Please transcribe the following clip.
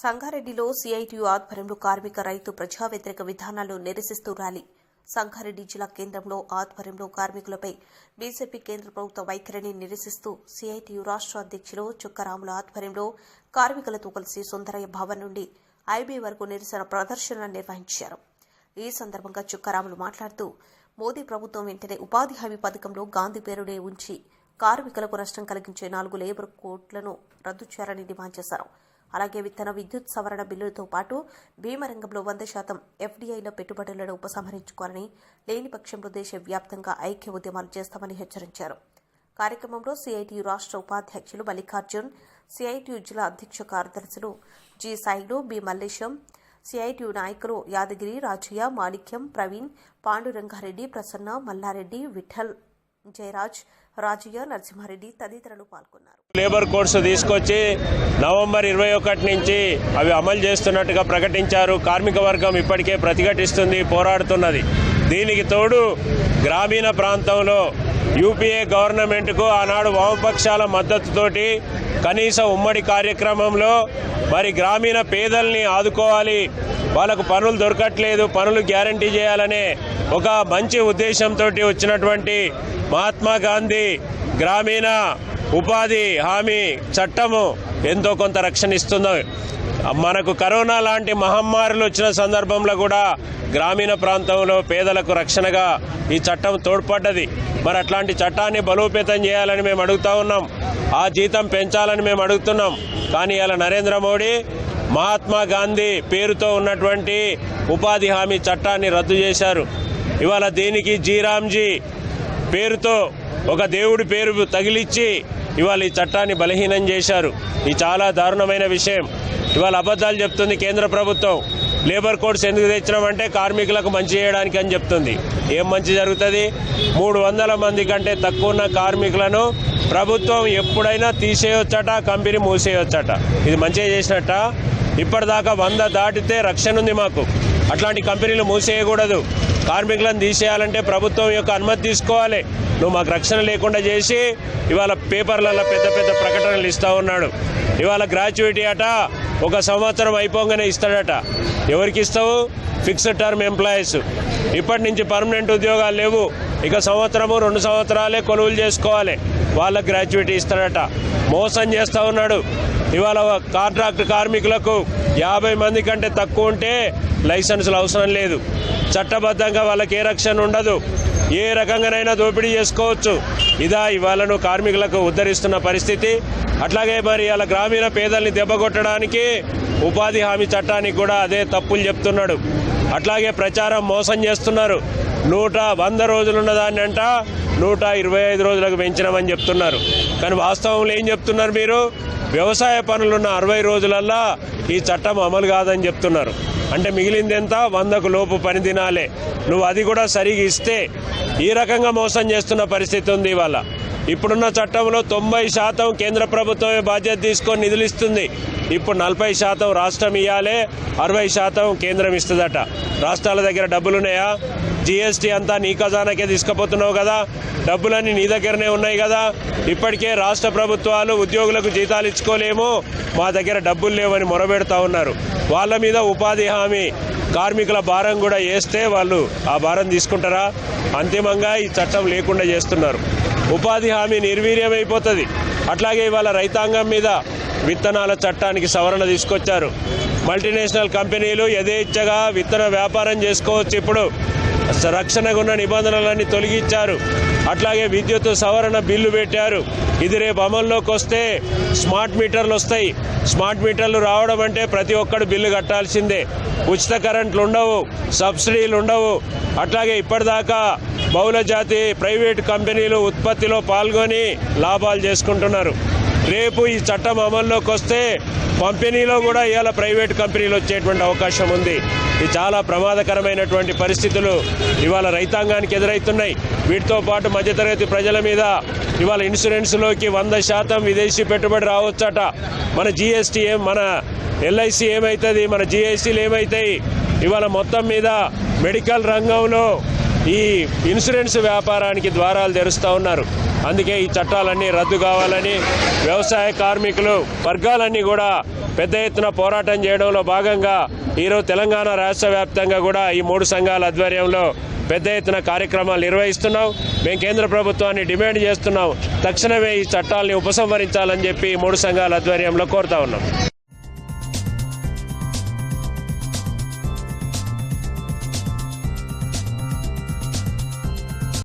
సంగారెడ్డిలో సిఐటియు ఆధ్వర్యంలో కార్మిక రైతు ప్రజా వ్యతిరేక విధానాలు నిరసిస్తూ ర్యాలీ. సంగారెడ్డి జిల్లా కేంద్రంలో ఆధ్వర్యంలో కార్మికులపై బీజేపీ కేంద్ర ప్రభుత్వ వైఖరిని నిరసిస్తూ సిఐటియు రాష్ట్ర అధ్యక్షులు చుక్కరాముల ఆధ్వర్యంలో కార్మికులతో కలిసి సుందరయ్య భవన్ నుండి ఐబీ వరకు నిరసన ప్రదర్శన నిర్వహించారు. ఈ సందర్భంగా చుక్కరాములు మాట్లాడుతూ మోదీ ప్రభుత్వం వెంటనే ఉపాధి హామీ పథకంలో గాంధీ పేరునే ఉంచి కార్మికులకు నష్టం కలిగించే నాలుగు లేబర్ కోట్లను రద్దు చేయాలని డిమాండ్ చేశారు. అలాగే విత్తన విద్యుత్ సవరణ బిల్లులతో పాటు భీమరంగంలో వంద శాతం ఎఫ్డీఐలో పెట్టుబడులను ఉపసంహరించుకోవాలని లేని పక్షంలో దేశవ్యాప్తంగా ఐక్య ఉద్యమాలు చేస్తామని హెచ్చరించారు. కార్యక్రమంలో సిఐటియు రాష్ట్ర ఉపాధ్యక్షులు మల్లికార్జున్ సిఐటియు జిల్లా అధ్యక్ష కార్యదర్శులు G Sailu B Mallesham CITU నాయకులు యాదగిరి రాజయ్య మాణిక్యం ప్రవీణ్ పాండురంగారెడ్డి ప్రసన్న మల్లారెడ్డి విఠల్ జయరాజ్ రాజయ్య నరసింహారెడ్డి తదితరులు పాల్గొన్నారు. లేబర్ కోడ్స్ తీసుకొచ్చి నవంబర్ ఇరవై ఒకటి నుంచి అవి అమలు చేస్తున్నట్టుగా ప్రకటించారు. కార్మిక వర్గం ఇప్పటికే ప్రతిఘటిస్తుంది పోరాడుతున్నది. దీనికి తోడు గ్రామీణ ప్రాంతంలో యూపీఏ గవర్నమెంట్కు ఆనాడు వామపక్షాల మద్దతుతోటి కనీస ఉమ్మడి కార్యక్రమంలో మరి గ్రామీణ పేదల్ని ఆదుకోవాలి వాళ్ళకు పనులు దొరకట్లేదు పనులు గ్యారంటీ చేయాలనే ఒక మంచి ఉద్దేశంతో వచ్చినటువంటి మహాత్మా గాంధీ గ్రామీణ ఉపాధి హామీ చట్టము ఎంతో కొంత రక్షణ ఇస్తుందో. మనకు కరోనా లాంటి మహమ్మారులు వచ్చిన సందర్భంలో కూడా గ్రామీణ ప్రాంతంలో పేదలకు రక్షణగా ఈ చట్టం తోడ్పడ్డది. మరి అట్లాంటి చట్టాన్ని బలోపేతం చేయాలని మేము అడుగుతా ఉన్నాం. ఆ జీతం పెంచాలని మేము అడుగుతున్నాం. కానీ ఇలా నరేంద్ర మోడీ మహాత్మా గాంధీ పేరుతో ఉన్నటువంటి ఉపాధి హామీ చట్టాన్ని రద్దు చేశారు. ఇవాళ దీనికి జీరామ్జీ పేరుతో ఒక దేవుడి పేరు తగిలిచ్చి ఇవాళ ఈ చట్టాన్ని బలహీనం చేశారు. ఇది చాలా దారుణమైన విషయం. ఇవాళ అబద్ధాలు చెప్తుంది కేంద్ర ప్రభుత్వం. లేబర్ కోడ్స్ ఎందుకు తెచ్చినామంటే కార్మికులకు మంచి చేయడానికి అని చెప్తుంది. ఏం మంచి జరుగుతుంది? మూడు వందల మంది కంటే తక్కువ ఉన్న కార్మికులను ప్రభుత్వం ఎప్పుడైనా తీసేయొచ్చట కంపెనీ మూసేయొచ్చట. ఇది మంచిగా చేసినట్ట? ఇప్పటిదాకా వంద దాటితే రక్షణ ఉంది మాకు. అట్లాంటి కంపెనీలు మూసేయకూడదు. కార్మికులను తీసేయాలంటే ప్రభుత్వం యొక్క అనుమతి తీసుకోవాలి. నువ్వు మాకు రక్షణ లేకుండా చేసి ఇవాళ పేపర్లలో పెద్ద పెద్ద ప్రకటనలు ఇస్తూ ఉన్నాడు. ఇవాళ గ్రాడ్యుయేటీ అట ఒక సంవత్సరం అయిపోగానే ఇస్తాడట. ఎవరికి ఇస్తావు? Fixed term employees. ఇప్పటి నుంచి పర్మనెంట్ ఉద్యోగాలు లేవు. ఇక సంవత్సరము రెండు సంవత్సరాలే కొలువులు చేసుకోవాలి. వాళ్ళ గ్రాడ్యుయేటీ ఇస్తాడట. మోసం చేస్తూ ఉన్నాడు. ఇవాళ కాంట్రాక్ట్ కార్మికులకు యాభై మంది కంటే తక్కువ ఉంటే లైసెన్సులు అవసరం లేదు. చట్టబద్ధంగా వాళ్ళకి ఏ రక్షణ ఉండదు. ఏ రకంగానైనా దోపిడీ చేసుకోవచ్చు. ఇదా ఇవాళను కార్మికులకు ఉద్ధరిస్తున్న పరిస్థితి. అట్లాగే మరి అలా గ్రామీణ పేదల్ని దెబ్బగొట్టడానికి ఉపాధి హామీ చట్టానికి కూడా అదే తప్పులు చెప్తున్నాడు. అట్లాగే ప్రచారం మోసం చేస్తున్నారు. నూట వంద రోజులున్న దాన్ని అంట నూట ఇరవై ఐదు రోజులకు పెంచినామని చెప్తున్నారు. కానీ వాస్తవంలో ఏం చెప్తున్నారు మీరు? వ్యవసాయ పనులున్న అరవై రోజులల్లా ఈ చట్టం అమలు కాదని చెప్తున్నారు. అంటే మిగిలింది ఎంత వందకు లోపు పని దినాలే నువ్వు అది కూడా సరిగా ఇస్తే ఈ రకంగా మోసం చేస్తున్న పరిస్థితి ఉంది ఇవాళ. ఇప్పుడున్న చట్టంలో తొంభై శాతం కేంద్ర ప్రభుత్వమే బాధ్యత తీసుకొని నిధులు ఇస్తుంది. ఇప్పుడు నలభై శాతం రాష్ట్రం ఇవ్వాలి అరవై శాతం కేంద్రం ఇస్తుందట. రాష్ట్రాల దగ్గర డబ్బులున్నాయా? జీఎస్టీ అంతా నీ ఖజానాకే తీసుకుపోతున్నావు కదా. డబ్బులన్నీ నీ దగ్గరనే ఉన్నాయి కదా. ఇప్పటికే రాష్ట్ర ప్రభుత్వాలు ఉద్యోగులకు జీతాలు ఇచ్చుకోలేము. మా దగ్గర డబ్బులు లేవని మొరబెడతా ఉన్నారు. వాళ్ళ మీద ఉపాధి హామీ కార్మికుల భారం కూడా వేస్తే వాళ్ళు ఆ భారం తీసుకుంటారా? అంతిమంగా ఈ చట్టం లేకుండా చేస్తున్నారు. ఉపాధి హామీ నిర్వీర్యమైపోతుంది. అట్లాగే ఇవాళ రైతాంగం మీద విత్తనాల చట్టానికి సవరణ తీసుకొచ్చారు. మల్టీనేషనల్ కంపెనీలు యథేచ్ఛగా విత్తన వ్యాపారం చేసుకోవచ్చు ఇప్పుడు. రక్షణకున్న నిబంధనలన్నీ తొలగించారు. అట్లాగే విద్యుత్ సవరణ బిల్లు పెట్టారు. ఇది రేపు అమల్లోకి వస్తే స్మార్ట్ మీటర్లు వస్తాయి. స్మార్ట్ మీటర్లు రావడం అంటే ప్రతి ఒక్కడు బిల్లు కట్టాల్సిందే. ఉచిత కరెంట్లు ఉండవు సబ్సిడీలు ఉండవు. అట్లాగే ఇప్పటిదాకా బహుళ జాతి ప్రైవేట్ కంపెనీలు ఉత్పత్తిలో పాల్గొని లాభాలు చేసుకుంటున్నారు. రేపు ఈ చట్టం అమల్లోకి వస్తే పంపిణీలో కూడా ఇవాళ ప్రైవేట్ కంపెనీలు వచ్చేటువంటి అవకాశం ఉంది. ఇది చాలా ప్రమాదకరమైనటువంటి పరిస్థితులు ఇవాళ రైతాంగానికి ఎదురవుతున్నాయి. వీటితో పాటు మధ్యతరగతి ప్రజల మీద ఇవాళ ఇన్సూరెన్స్లోకి వంద శాతం విదేశీ పెట్టుబడి రావచ్చట. మన జిఎస్టీ ఏం మన ఎల్ఐసి ఏమవుతుంది మన జిఎస్టీలు ఏమవుతాయి ఇవాళ మొత్తం మీద మెడికల్ రంగంలో ఈ ఇన్సూరెన్స్ వ్యాపారానికి ద్వారాలు తెరుస్తూ ఉన్నారు. అందుకే ఈ చట్టాలన్నీ రద్దు కావాలని వ్యవసాయ కార్మికులు వర్గాలన్నీ కూడా పెద్ద ఎత్తున పోరాటం చేయడంలో భాగంగా ఈరోజు తెలంగాణ రాష్ట్ర వ్యాప్తంగా కూడా ఈ మూడు సంఘాల ఆధ్వర్యంలో పెద్ద ఎత్తున కార్యక్రమాలు నిర్వహిస్తున్నాం. మేము కేంద్ర ప్రభుత్వాన్ని డిమాండ్ చేస్తున్నాం. తక్షణమే ఈ చట్టాలని ఉపసంహరించాలని చెప్పి మూడు సంఘాల ఆధ్వర్యంలో కోరుతా ఉన్నాం.